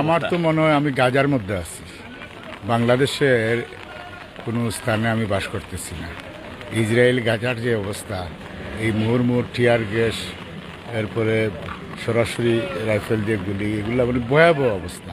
আমার। তো মনে হয় আমি গাজার মধ্যে আছি। বাংলাদেশের কোনো স্থানে আমি বাস করতেছি না। ইসরায়েল গাজার যে অবস্থা এই মুহুর্মুর টিয়ার গ্যাস এরপরে সরাসরি রাইফেল দিয়ে গুলি এগুলো মানে ভয়াবহ অবস্থা।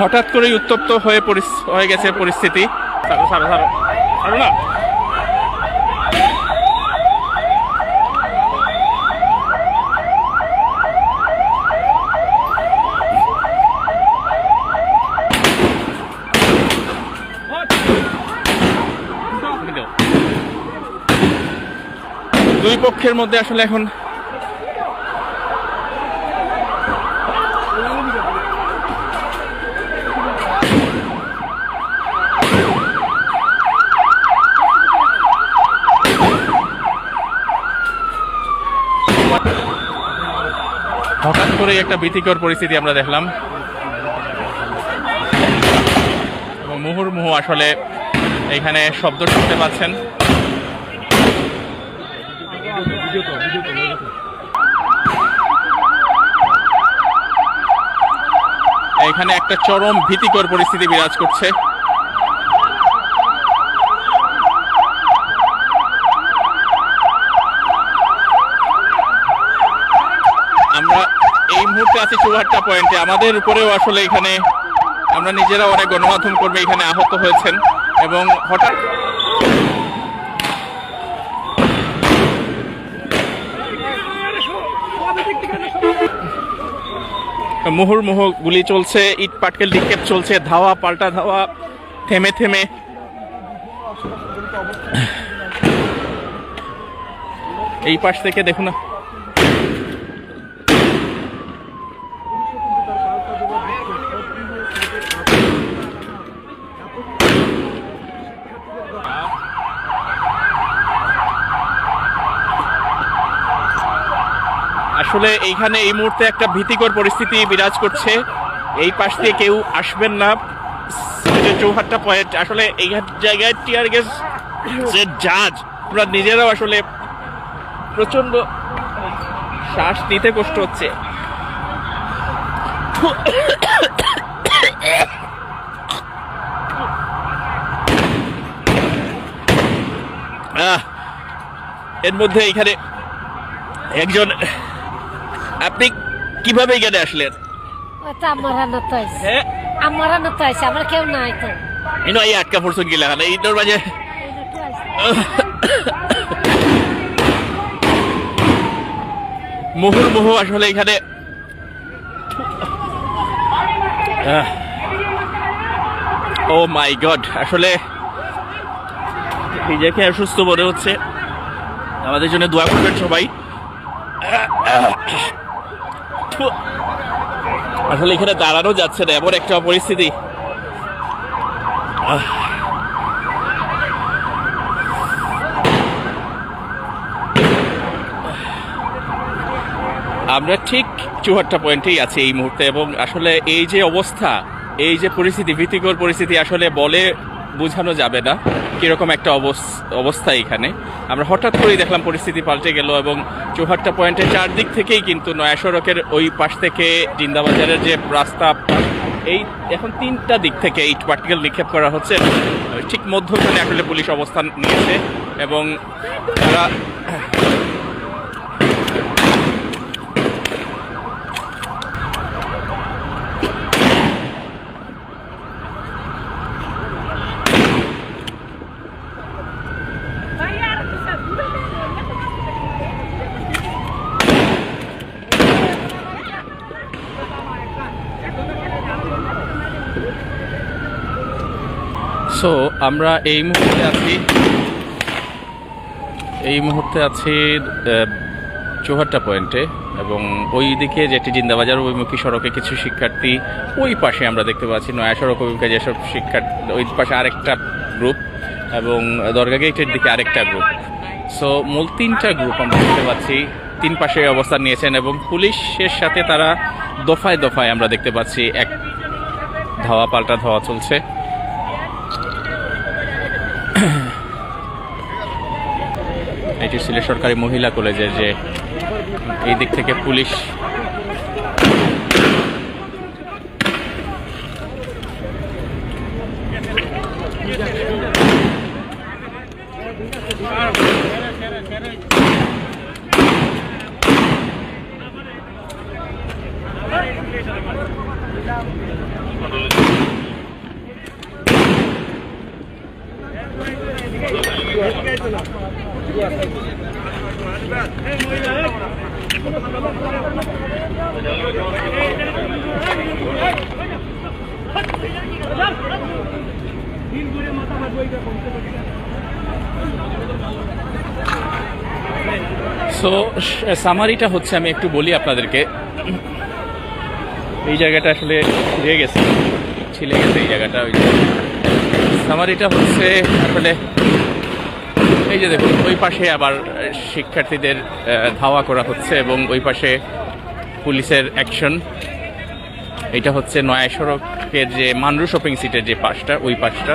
হঠাৎ করেই উত্তপ্ত হয়ে হয়ে গেছে পরিস্থিতি। ছাড়ো ছাড়ো ছাড়ো ছাড়ো না। পক্ষের মধ্যে আসলে এখন হঠাৎ করে একটা ভীতিকর পরিস্থিতি আমরা দেখলাম। এবং মুহুর্মুহু আসলে এখানে শব্দ শুনতে পাচ্ছেন। এখানে একটা চরম ভীতিকর পরিস্থিতি বিরাজ করছে। আমরা এই মুহূর্তে আছি চৌহাট্টা পয়েন্টে। আমাদের উপরেও আসলে এখানে আমরা নিজেরা অনেক গণমাধ্যম কর্মী এখানে আহত হয়েছেন এবং হঠাৎ মুহুর্মুহ গুলি চলছে, ইট পাটকেল নিক্ষেপ চলছে, ধাওয়া, পাল্টা ধাওয়া, থেমে থেমে। এই পাশ থেকে দেখুন না। আসলে এইখানে এই মুহূর্তে একটা ভীতিকর পরিস্থিতি বিরাজ করছে। এই পাশ দিয়ে কেউ আসবেন না। চৌহাট্টা পয়েন্ট। আসলে এই জায়গায় টিয়ার গ্যাস যে জাজ আমরা নিজেরাও আসলে প্রচণ্ড শ্বাস নিতে কষ্ট হচ্ছে। এর মধ্যে এখানে একজন আপনি কীভাবে এখানে আসলেন? আমার হ্যাঁ। আমার তো আছে আমার কেউ নাই তো। ইনো এই আটকা গিলা ইনোর মাঝে আসলে এখানে ও মাই গড আসলে নিজেকে অসুস্থ মনে হচ্ছে। আমাদের জন্য দোয়া করবেন সবাই। আসলে এখানে দাঁড়ানো যাচ্ছে না, এমন একটা পরিস্থিতি। আমরা ঠিক চুয়াট্টা পয়েন্টেই আছি এই মুহূর্তে, এবং আসলে এই যে অবস্থা, এই যে পরিস্থিতি, ভীতিকর পরিস্থিতি আসলে বলে বোঝানো যাবে না কীরকম একটা অবস- অবস্থা এখানে। আমরা হঠাৎ করেই দেখলাম পরিস্থিতি পাল্টে গেল এবং চৌহাট্টা পয়েন্টের চারদিক থেকেই কিন্তু নয়া সড়কের ওই পাশ থেকে জিন্দাবাজারের যে রাস্তা, এই এখন তিনটা দিক থেকে ইট পার্টিকেল নিক্ষেপ করা হচ্ছে। ঠিক মধ্যখানে আসলে পুলিশ অবস্থান নিয়েছে এবং তারা সো আমরা এই মুহূর্তে আছি, এই মুহূর্তে আছি চৌহাট্টা পয়েন্টে এবং ওই দিকে যেটি জিন্দাবাজার অভিমুখী সড়কে কিছু শিক্ষার্থী ওই পাশে আমরা দেখতে পাচ্ছি নয়া সড়ক অভিমুখে যেসব শিক্ষার্থী, ওই পাশে আরেকটা গ্রুপ এবং দরগা গেটের দিকে আরেকটা গ্রুপ সো মূল তিনটা গ্রুপ আমরা দেখতে পাচ্ছি, তিন পাশে অবস্থান নিয়েছেন এবং পুলিশের সাথে তারা দফায় দফায় আমরা দেখতে পাচ্ছি, এক ধাওয়া পাল্টা ধাওয়া চলছে। এটি ছিল সরকারি মহিলা কলেজের যে এই দিক থেকে পুলিশ সো সামারিটা হচ্ছে, আমি একটু বলি আপনাদেরকে। এই জায়গাটা আসলে ছিঁড়ে গেছে, ছিলে গেছে এই জায়গাটা, ওই সামারিটা হচ্ছে, আসলে এই যে দেখুন, ওই পাশে আবার শিক্ষার্থীদের ধাওয়া করা হচ্ছে এবং ওই পাশে পুলিশের অ্যাকশন এটা হচ্ছে নয়া সড়কের যে মানরু শপিং সিটের যে পাশটা, ওই পাশটা।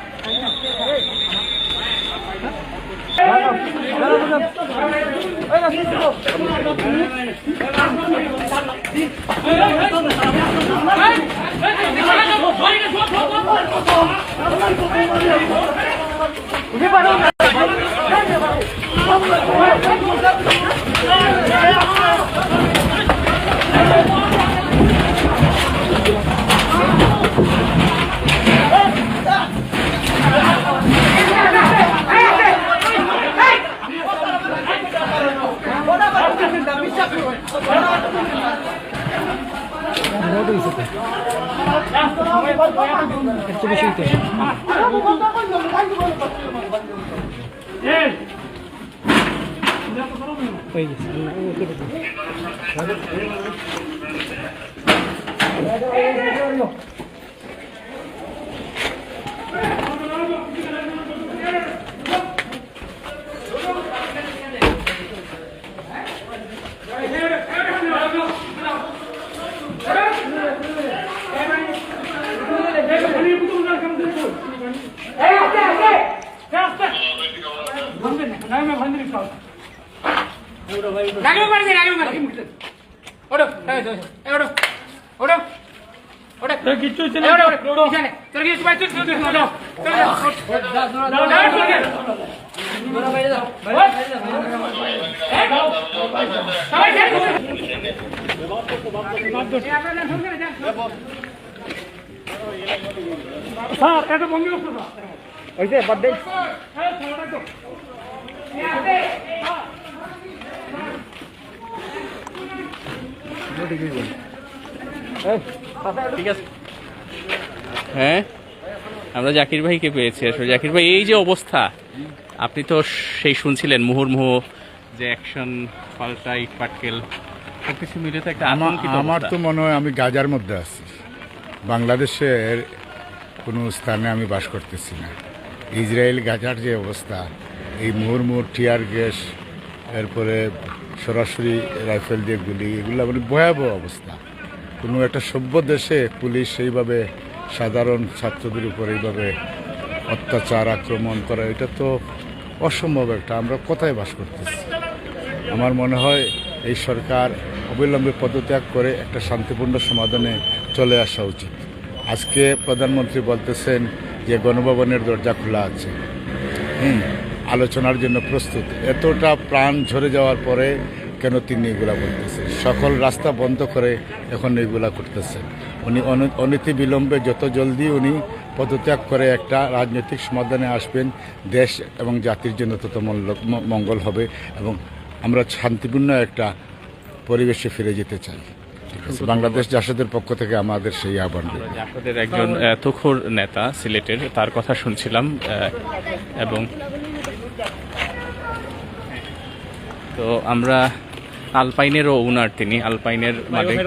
উঠে পারো একটু বেশি উঠে হয়ে গেছে Thank you. না ওড়ো ওড়ো তোর কিছু পাইছিস তুই তুই দাও দাও দাও দাও সবাই খেয়ে স্যার এটা বন্ধ করতে ওইতে বাদ ঠিক আছে হ্যাঁ? আমরা জাকির ভাইকে পেয়েছি আসলে। জাকির ভাই এই যে অবস্থা আপনি তো সেই শুনছিলেন মুহুর্মুহ যে অ্যাকশন পাল্টা ইট পাটকেল সবকিছু মিলে তো একটা আতঙ্কিত আমার তো মনে হয় আমি গাজার মধ্যে আছি। বাংলাদেশের কোনো স্থানে আমি বাস করতেছি না। ইসরায়েল গাজার যে অবস্থা এই মুহুর্মুর টিয়ার গ্যাস এরপরে সরাসরি রাইফেল দিয়ে গুলি এগুলো মানে ভয়াবহ অবস্থা। কোনো একটা সভ্য দেশে পুলিশ সেইভাবে সাধারণ ছাত্রদের উপর এইভাবে অত্যাচার, আক্রমণ করা, এটা তো অসম্ভব একটা। আমরা কোথায় বাস করতেছি? আমার মনে হয় এই সরকার অবিলম্বে পদত্যাগ করে একটা শান্তিপূর্ণ সমাধানে চলে আসা উচিত। আজকে প্রধানমন্ত্রী বলতেছেন যে গণভবনের দরজা খোলা আছে। হুম, আলোচনার জন্য প্রস্তুত। এতটা প্রাণ ঝরে যাওয়ার পরে কেন তিনি এগুলা বলতেছেন? সকল রাস্তা বন্ধ করে এখন এগুলা করতেছেন। উনি অন- অনতি বিলম্বে যত জলদি উনি পদত্যাগ করে একটা রাজনৈতিক সমাধানে আসবেন, দেশ এবং জাতির জন্য তত মঙ্গল হবে এবং আমরা শান্তিপূর্ণ একটা পরিবেশে ফিরে যেতে চাই বাংলাদেশ জাসদের পক্ষ থেকে আমাদের সেই আহ্বান। জাসদের একজন তুখোর নেতা, সিলেটের, তার কথা শুনছিলাম এবং তো আমরা আলপাইনেরও ওনার তিনি, আলপাইনের মালিক